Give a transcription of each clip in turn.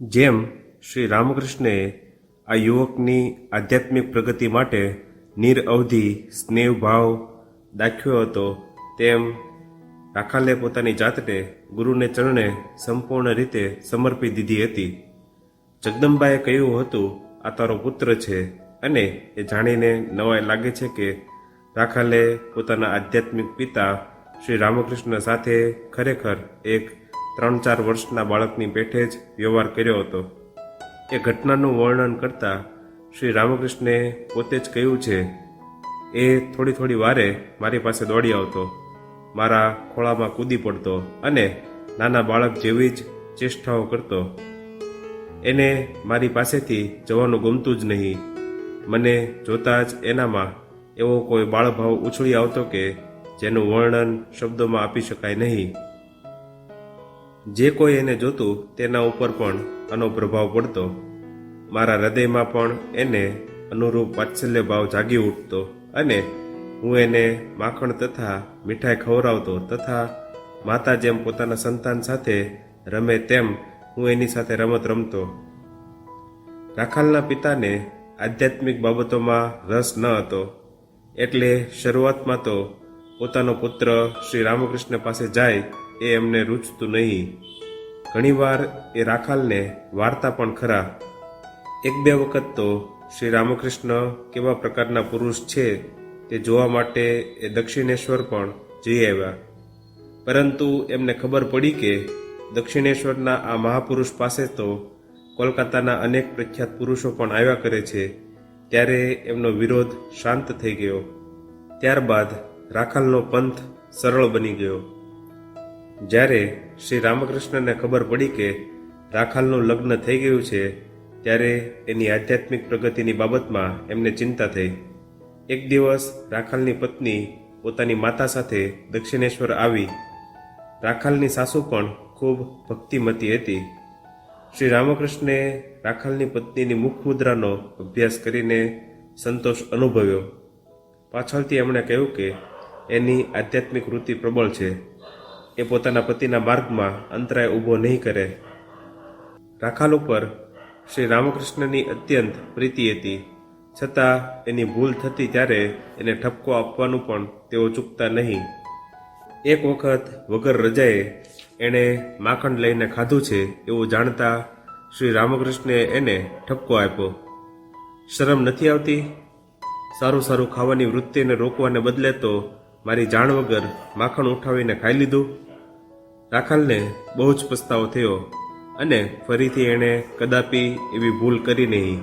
જેમ શ્રી રામકૃષ્ણે આ યુવકની આધ્યાત્મિક પ્રગતિ માટે નિરઅવધિ સ્નેહ ભાવ દાખ્યો હતો, તેમ રાખાલે પોતાની જાતને ગુરુને ચરણે સંપૂર્ણ રીતે સમર્પી દીધી હતી. જગદંબાએ કહ્યું હતું, આ તારો પુત્ર છે. અને એ જાણીને નવાઈ લાગે છે કે રાખાલે પોતાના આધ્યાત્મિક પિતા શ્રી રામકૃષ્ણ સાથે ખરેખર એક ત્રણ ચાર વર્ષના બાળકની પેઠે જ વ્યવહાર કર્યો હતો. એ ઘટનાનું વર્ણન કરતા શ્રી રામકૃષ્ણે પોતે જ કહ્યું છે, એ થોડી થોડી વારે મારી પાસે દોડી આવતો. મારા ખોળામાં કૂદી પડતો અને નાના બાળક જેવી જ ચેષ્ટાઓ કરતો. એને મારી પાસેથી જવાનું ગમતું જ નહીં. મને જોતા જ એનામાં એવો કોઈ બાળભાવ ઉછળી આવતો કે જેનું વર્ણન શબ્દોમાં આપી શકાય નહીં. જે કોઈ એને જોતું તેના ઉપર પણ આનો પ્રભાવ પડતો. મારા હૃદયમાં પણ એને અનુરૂપ વાત્સલ્ય ભાવ જાગી ઉઠતો અને હું એને માખણ તથા મીઠાઈ ખવડાવતો તથા માતા જેમ પોતાના સંતાન સાથે રમે તેમ હું એની સાથે રમત રમતો. રાખાલના પિતાને આધ્યાત્મિક બાબતોમાં રસ ન હતો. એટલે શરૂઆતમાં તો પોતાનો પુત્ર શ્રી રામકૃષ્ણ પાસે જાય એ એમને રૂચતું નહીં. ઘણીવાર એ રાખાલને વાર્તા પણ ખરા. એક બે વખત તો શ્રી રામકૃષ્ણ કેવા પ્રકારના પુરુષ છે તે જોવા માટે એ દક્ષિણેશ્વર પણ જઈ આવ્યા. પરંતુ એમને ખબર પડી કે દક્ષિણેશ્વરના આ મહાપુરુષ પાસે તો કોલકાતાના અનેક પ્રખ્યાત પુરુષો પણ આવ્યા કરે છે. ત્યારે એમનો વિરોધ શાંત થઈ ગયો. ત્યારબાદ રાખાલનો પંથ સરળ બની ગયો. જ્યારે શ્રી રામકૃષ્ણને ખબર પડી કે રાખાલનું લગ્ન થઈ ગયું છે, ત્યારે એની આધ્યાત્મિક પ્રગતિની બાબતમાં એમને ચિંતા થઈ. એક દિવસ રાખાલની પત્ની પોતાની માતા સાથે દક્ષિણેશ્વર આવી. રાખાલની સાસુ પણ ખૂબ ભક્તિમતી હતી. શ્રી રામકૃષ્ણે રાખાલની પત્નીની મુખ મુદ્રાનો અભ્યાસ કરીને સંતોષ અનુભવ્યો. પાછળથી એમણે કહ્યું કે એની આધ્યાત્મિક વૃત્તિ પ્રબળ છે. એ પોતાના પતિના માર્ગમાં અંતરાય ઊભો નહીં કરે. રાખાલ ઉપર શ્રી રામકૃષ્ણની અત્યંત પ્રીતિ હતી. છતાં એની ભૂલ થતી ત્યારે એને ઠપકો આપવાનું પણ તેઓ ચૂકતા નહીં. એક વખત વગર રજાએ એણે માખણ લઈને ખાધું છે એવું જાણતા શ્રી રામકૃષ્ણે એને ઠપકો આપ્યો. શરમ નથી આવતી? સારું સારું ખાવાની વૃત્તિને રોકવાને બદલે તો મારી જાણ વગર માખણ ઉઠાવીને ખાઈ લીધું. રાખાલને બહુ જ પસ્તાવો થયો અને ફરીથી એણે કદાપી એવી ભૂલ કરી નહીં.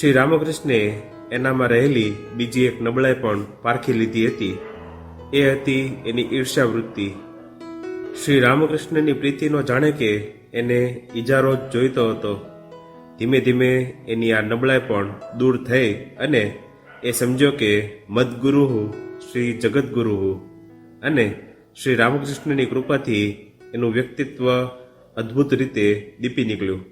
શ્રી રામકૃષ્ણે એનામાં રહેલી બીજી એક નબળાઈ પણ પારખી લીધી હતી. એ હતી એની ઈર્ષ્યાવૃત્તિ શ્રી રામકૃષ્ણની પ્રીતિનો જાણે કે એને ઈજારો જ જોઈતો હતો. ધીમે ધીમે એની આ નબળાઈ પણ દૂર થઈ અને એ સમજ્યો કે મદગુરુ શ્રી જગદગુરુ અને શ્રી રામકૃષ્ણની કૃપાથી એનું વ્યક્તિત્વ અદ્ભુત રીતે દીપી નીકળ્યું.